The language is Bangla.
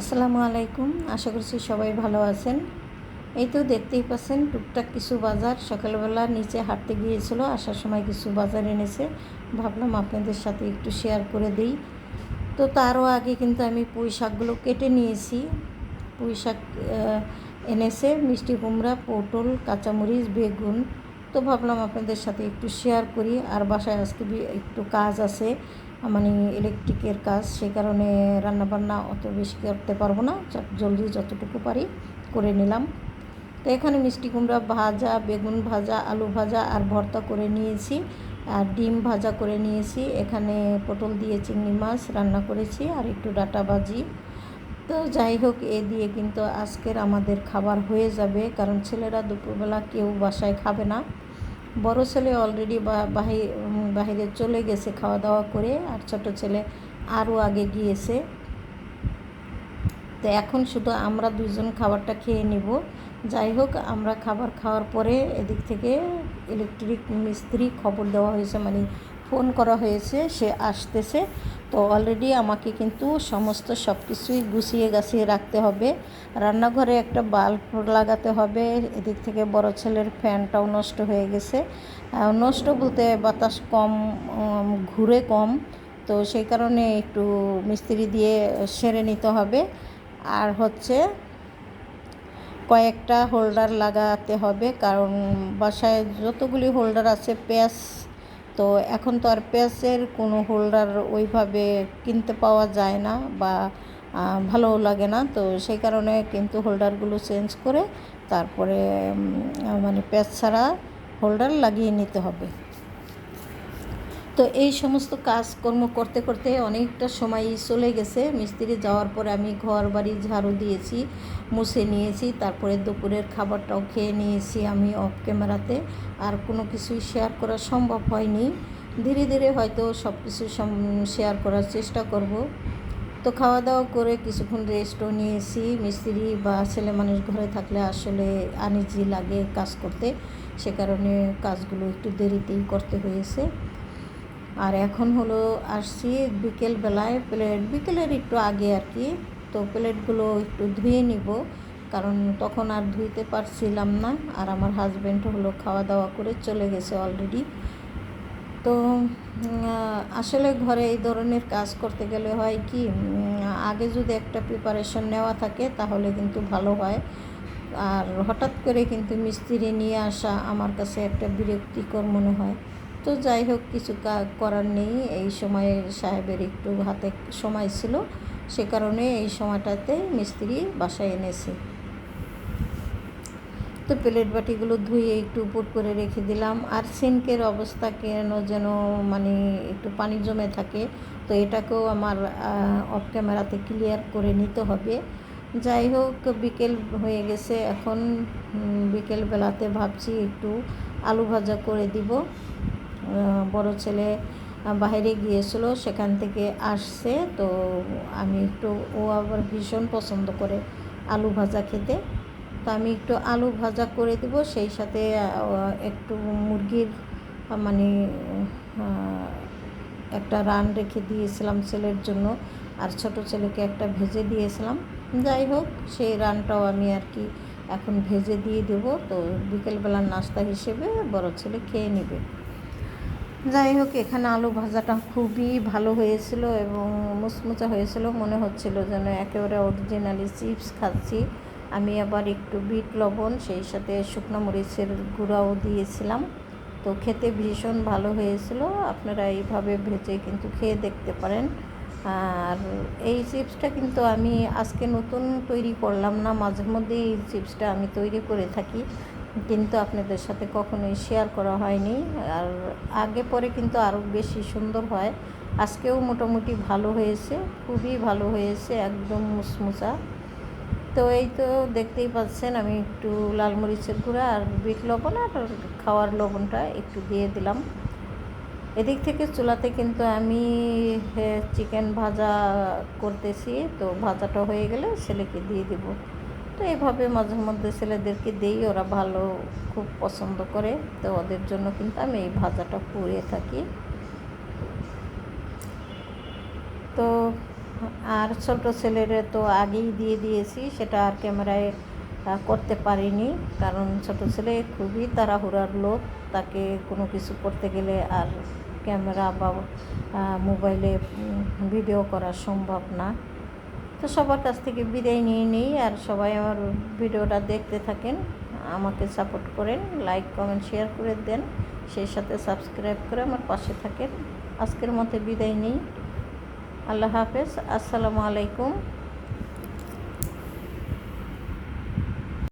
আসসালামু আলাইকুম। আশা করছি সবাই ভালো আছেন। এই তো দেখতেই পাচ্ছেন, টুকটাক কিছু বাজার। সকালবেলা নিচে হাঁটতে গিয়েছিল, আসার সময় কিছু বাজার এনেছে। ভাবলাম আপনাদের সাথে একটু শেয়ার করে দিই। তো তারও আগে কিন্তু আমি পুঁই শাকগুলো কেটে নিয়েছি। পুঁই শাক এনেছে, মিষ্টি কুমড়া, পটল, কাঁচামরিচ, বেগুন। তো ভাবলাম আপনাদের সাথে একটু শেয়ার করি। আর বাসায় আজকে একটু কাজ আছে মানে ইলেকট্রিকের কাজ। সে কারণে রান্নাবান্না অত বেশি করতে পারব না। জলদি যতটুকু পারি করে নিলাম। তো এখানে মিষ্টি কুমড়া ভাজা, বেগুন ভাজা, আলু ভাজা আর ভর্তা করে নিয়েছি। আর ডিম ভাজা করে নিয়েছি। এখানে পটল দিয়ে চিংড়ি মাছ রান্না করেছি আর একটু ডাটা ভাজি। তো যাই হোক, এ দিয়ে কিন্তু আজকের আমাদের খাবার হয়ে যাবে। কারণ ছেলেরা দুপুরবেলা কেউ বাসায় খাবে না। বড় ছেলে অলরেডি বাহিরে চলে গেছে খাওয়া দাওয়া করে, আর ছোট ছেলে আরও আগে গিয়েছে। তো এখন শুধু আমরা দুজন খাবারটা খেয়ে নিব। যাই হোক, আমরা খাবার খাওয়ার পরে এদিক থেকে ইলেকট্রিক মিস্ত্রি খবর দেওয়া হয়েছে মানে ফোন করা হয়েছে, সে আসতেছে। তো অলরেডি আমাকে কিন্তু সমস্ত সব কিছুই গুছিয়ে গাছিয়ে রাখতে হবে। রান্নাঘরে একটা বাল্ব লাগাতে হবে, এদিক থেকে বড় ছেলের ফ্যানটাও নষ্ট হয়ে গেছে। নষ্ট বলতে বাতাস কম ঘুরে কম। তো সেই কারণে একটু মিস্ত্রি দিয়ে সেরে নিতে হবে। আর হচ্ছে কয়েকটা হোল্ডার লাগাতে হবে, কারণ বাসায় যতগুলি হোল্ডার আছে, পেঁয়াজ তো এখন তো আর পেঁয়াজের কোনো হোল্ডার ওইভাবে কিনতে পাওয়া যায় না বা ভালো ভালোও লাগে না। তো সেই কারণে কিন্তু হোল্ডারগুলো চেঞ্জ করে তারপরে মানে পেঁয়াজ ছাড়া হোল্ডার লাগিয়ে নিতে হবে। তো এই সমস্ত কাজকর্ম করতে করতে অনেকটা সময় চলে গেছে। মিস্ত্রি যাওয়ার পরে আমি ঘর বাড়ি ঝাড়ু দিয়েছি, মুছে নিয়েছি, তারপরে দুপুরের খাবারটাও খেয়ে নিয়েছি আমি অফ ক্যামেরাতে আর কোনো কিছুই শেয়ার করা সম্ভব হয়নি। ধীরে ধীরে হয়তো সব কিছু শেয়ার করার চেষ্টা করব। তো খাওয়া দাওয়া করে কিছুক্ষণ রেস্টও নিয়েছি। মিস্ত্রি বা ছেলে মানুষ ঘরে থাকলে আসলে আনিজি লাগে কাজ করতে। সে কারণে কাজগুলো একটু দেরিতেই করতে হয়েছে। আর এখন হলো আসছি বিকেল বেলায় প্লেট। বিকেলের একটু আগে আর কি। তো প্লেটগুলো একটু ধুয়ে নিব। কারণ তখন আর ধুইতে পারছিলাম না। আর আমার হাজব্যান্ড হলো খাওয়া দাওয়া করে চলে গেছে অলরেডি তো আসলে ঘরে এই ধরনের কাজ করতে গেলে হয় কি আগে যদি একটা প্রিপারেশন নেওয়া থাকে তাহলে কিন্তু ভালো হয়। আর হঠাৎ করে কিন্তু মিস্ত্রি নিয়ে আসা আমার কাছে একটা বিরক্তিকর মনে হয়। তো যাই হোক, কিছু করার নেই। এই সময়ে সাহেবের একটু হাতে সময় ছিল। সে কারণে এই সময়টাতে মিস্ত্রি বাসায় এনেছে। তো প্লেট বাটিগুলো ধুয়ে একটু উপর করে রেখে দিলাম। আর সিনকের অবস্থা কেন যেন মানে একটু পানি জমে থাকে। তো এটাকেও আমার অফ ক্যামেরাতে ক্লিয়ার করে নিতে হবে। যাই হোক, বিকেল হয়ে গেছে। এখন বিকেল বেলাতে ভাবছি একটু আলু ভাজা করে দিব। বড় ছেলে বাইরে গিয়েছিল, সেখান থেকে আসছে। তো আমি একটু, ও আবার ভীষণ পছন্দ করে আলু ভাজা খেতে। তো আমি একটু আলু ভাজা করে দেব, সেই সাথে একটু মুরগির মানে একটা রান রেখে দিয়েছিলাম ছেলের জন্য, আর ছোট ছেলেকে একটা ভেজে দিয়েছিলাম। যাই হোক, সেই রানটাও আমি আর কি এখন ভেজে দিয়ে দেবো। তো বিকেলবেলার নাস্তা হিসেবে বড় ছেলে খেয়ে নেবে। যাই হোক, এখানে আলু ভাজাটা খুবই ভালো হয়েছিল এবং মুচমুচা হয়েছিল। মনে হচ্ছিল যেন একেবারে অরিজিনালি চিপস খাচ্ছি। আমি আবার একটু বিট লবণ, সেই সাথে শুকনো মরিচের গুঁড়াও দিয়েছিলাম। তো খেতে ভীষণ ভালো হয়েছিল। আপনারা এইভাবে ভেজে কিন্তু খেয়ে দেখতে পারেন। আর এই চিপসটা কিন্তু আমি আজকে নতুন তৈরি করলাম না মাঝে মধ্যে এই চিপসটা আমি তৈরি করে থাকি। কিন্তু আপনাদের সাথে কখনোই শেয়ার করা হয়নি। আর আগে পরে কিন্তু আরও বেশি সুন্দর হয়। আজকেও মোটামুটি ভালো হয়েছে, খুবই ভালো হয়েছে, একদম মুচমুচা তো এই তো দেখতেই পাচ্ছেন, আমি একটু লাল মরিচের গুঁড়া আর বিট লবণ আর খাওয়ার লবণটা একটু দিয়ে দিলাম। এদিক থেকে চুলাতে কিন্তু আমি চিকেন ভাজা করতেছি। তো ভাজাটা হয়ে গেলে ছেলেকে দিয়ে দেব। তো এইভাবে মাঝে মধ্যে ছেলেদেরকে দেই, ওরা ভালো, খুব পছন্দ করে। তো ওদের জন্য কিন্তু আমি এই ভাজাটা করে থাকি। তো আর ছোট ছেলের তো আগেই দিয়ে দিয়েছি, সেটা আর ক্যামেরায় করতে পারিনি। কারণ ছোট ছেলে খুবই তাড়াহুড়ার লোক, তাকে কোনো কিছু করতে গেলে আর ক্যামেরা বা মোবাইলে ভিডিও করা সম্ভব না। তো সবার কাছ থেকে বিদায় নিয়ে নিই আর সবাই আমার ভিডিওটা দেখতে থাকেন, আমাকে সাপোর্ট করেন, লাইক, কমেন্ট, শেয়ার করে দেন, সেই সাথে সাবস্ক্রাইব করে আমার পাশে থাকেন। আজকের মতে বিদায় নিই। আল্লাহ হাফেজ। আসসালামু আলাইকুম।